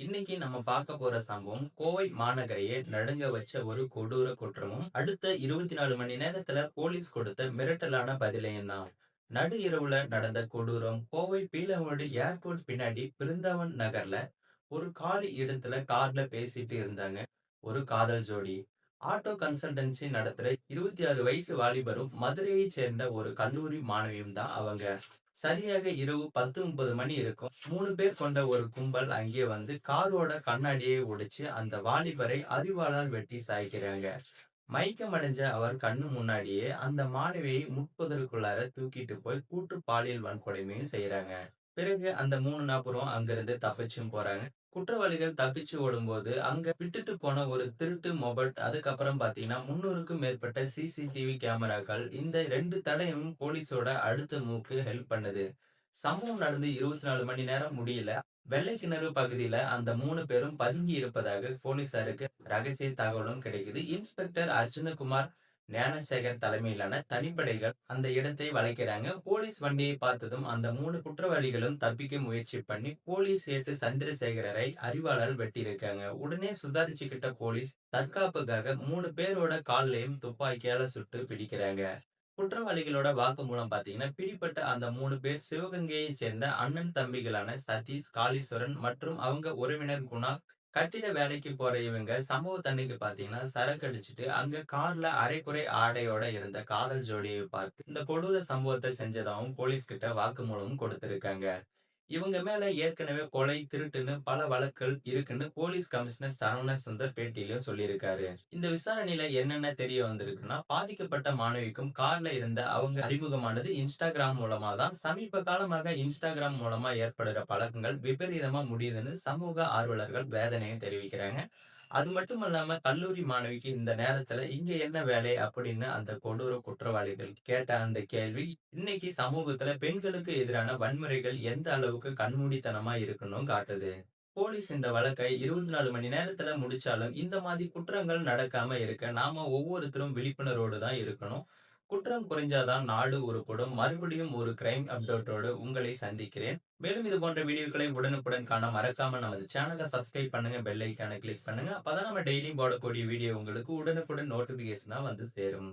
இன்னைக்கு நம்ம பார்க்க போற சம்பவம் கோவை மாநகரையே நடுங்க வச்ச ஒரு கொடூர குற்றமும் அடுத்த இருபத்தி நாலு மணி நேரத்துல போலீஸ் கொடுத்த மிரட்டலான பதிலையும் தான். நடு இரவுல நடந்த கொடூரம் கோவை பீலமோடு ஏர்போர்ட் பின்னாடி பிருந்தாவன் நகர்ல ஒரு காலி இடத்துல கார்ல பேசிட்டு இருந்தாங்க. ஒரு காதல் ஜோடி. ஆட்டோ கன்சல்டன்சி நடத்துற இருபத்தி ஆறு வயசு வாலிபரும் மதுரையை சேர்ந்த ஒரு கல்லூரி மாணவியும் தான் அவங்க. சரியாக இரவு பத்து முப்பது மணி இருக்கும். மூணு பேர் கொண்ட ஒரு கும்பல் அங்கே வந்து காரோட கண்ணாடியை உடைச்சு அந்த வாலிபரை அறிவாளால் வெட்டி சாய்க்கிறாங்க. மயக்கம் அடைஞ்ச அவர் கண்ணு முன்னாடியே அந்த மாணவியை முப்பதற்குள்ளார தூக்கிட்டு போய் கூட்டு பாலியல் வன்கொடுமையும் செய்யறாங்க பிறகு அந்த மூணு நபரும் அங்கிருந்து தப்பிச்சும் போறாங்க. குற்றவாளிகள் தப்பிச்சு ஓடும்போது அங்க விட்டுட்டு போன ஒரு திருட்டு மொபைல் அதுக்கப்புறம் பாத்தீங்கன்னா முன்னூறுக்கும் மேற்பட்ட சிசிடிவி கேமராக்கள் இந்த ரெண்டு தடையும் போலீஸோட அடுத்த மூக்கு ஹெல்ப் பண்ணுது. சம்பவம் நடந்து இருபத்தி நாலு மணி நேரம் முடியல. வெள்ளை கிணறு பகுதியில அந்த மூணு பேரும் பதுங்கி இருப்பதாக போலீசாருக்கு ரகசிய தகவலும் கிடைக்குது. இன்ஸ்பெக்டர் அர்ஜுனகுமார் ஞானசேகர் தலைமையிலான தனிப்படைகள் அந்த இடத்தை வளைக்கிறாங்க. போலீஸ் வண்டியை பார்த்ததும் அந்த மூணு குற்றவாளிகளும் தப்பிக்க முயற்சி பண்ணி போலீஸ் சேர்த்து சந்திரசேகரரை அறிவாளர் வெட்டியிருக்காங்க. உடனே சுதாரிச்சுக்கிட்ட போலீஸ் தற்காப்புக்காக மூணு பேரோட கால்லையும் துப்பாக்கியால சுட்டு பிடிக்கிறாங்க. குற்றவாளிகளோட வாக்குமூலம் பாத்தீங்கன்னா பிடிப்பட்ட அந்த மூணு பேர் சிவகங்கையை சேர்ந்த அண்ணன் தம்பிகளான சதீஷ் காளீஸ்வரன் மற்றும் அவங்க உறவினர் குணா கட்டிட வேலைக்கு போற இவங்க சம்பவத்தன்னைக்கு பாத்தீங்கன்னா சரக்கு அடிச்சுட்டு அங்க கார்ல அரைக்குறை ஆடையோட இருந்த காதல் ஜோடியை பார்த்து இந்த கொடூர சம்பவத்தை செஞ்சதாகவும் போலீஸ் கிட்ட வாக்குமூலமும் கொடுத்திருக்காங்க. இவங்க மேல ஏற்கனவே கொலை திருட்டுன்னு பல வழக்குகள் இருக்குன்னு போலீஸ் கமிஷனர் சரவண சுந்தர் பேட்டியிலும் சொல்லியிருக்காரு. இந்த விசாரணையில என்னென்ன தெரிய வந்திருக்குன்னா பாதிக்கப்பட்ட மாணவிக்கும் கார்ல இருந்த அவங்க அறிமுகமானது இன்ஸ்டாகிராம் மூலமா தான் சமீப காலமாக இன்ஸ்டாகிராம் மூலமா ஏற்படுற பழக்கங்கள் விபரீதமா முடியுதுன்னு சமூக ஆர்வலர்கள் வேதனையை தெரிவிக்கிறாங்க. அது மட்டும் இல்லாம கல்லூரி மாணவிக்கு இந்த நேரத்துல இங்க என்ன வேலை அப்படின்னு அந்த கொடூர குற்றவாளிகள் கேட்ட அந்த கேள்வி இன்னைக்கு சமூகத்துல பெண்களுக்கு எதிரான வன்முறைகள் எந்த அளவுக்கு கண்மூடித்தனமா இருக்கணும் காட்டுது? போலீஸ் இந்த வழக்கை இருபத்தி நாலு மணி நேரத்துல முடிச்சாலும் இந்த மாதிரி குற்றங்கள் நடக்காம இருக்க நாம ஒவ்வொருத்தரும் விழிப்புணர்வோடு தான் இருக்கணும். குற்றம் குறைஞ்சாதான் நாடு உருப்படும். மறுபடியும் ஒரு கிரைம் அப்டேட்டோடு உங்களை சந்திக்கிறேன். மேலும் இது போன்ற வீடியோக்களை உடனுக்குடன் காண மறக்காம நமது சேனலை சப்ஸ்கிரைப் பண்ணுங்க பெல் கிளிக் பண்ணுங்க. அப்பதான் நம்ம டெய்லியும் போடக்கூடிய வீடியோ உங்களுக்கு உடனுக்குடன் நோட்டிபிகேஷனா வந்து சேரும்.